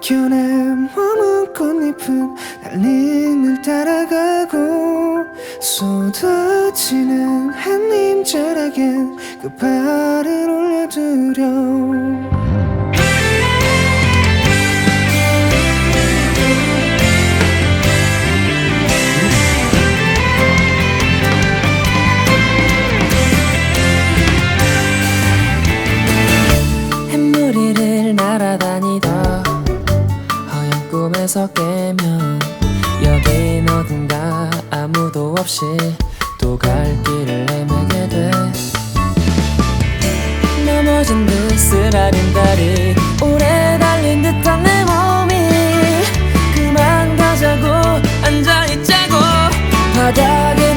곁에 머문 꽃잎은 달림을 따라가고 쏟아지는 한임자락엔 그 발을 햇무리를 날아다니다 꿈에서 깨면 여긴 어딘가 아무도 없이 또 갈 길을 헤매게 돼. 넘어진 듯 쓰라린 다리 오래 달린 듯한 내 몸이 그만 가자고 앉아있자고. 바닥에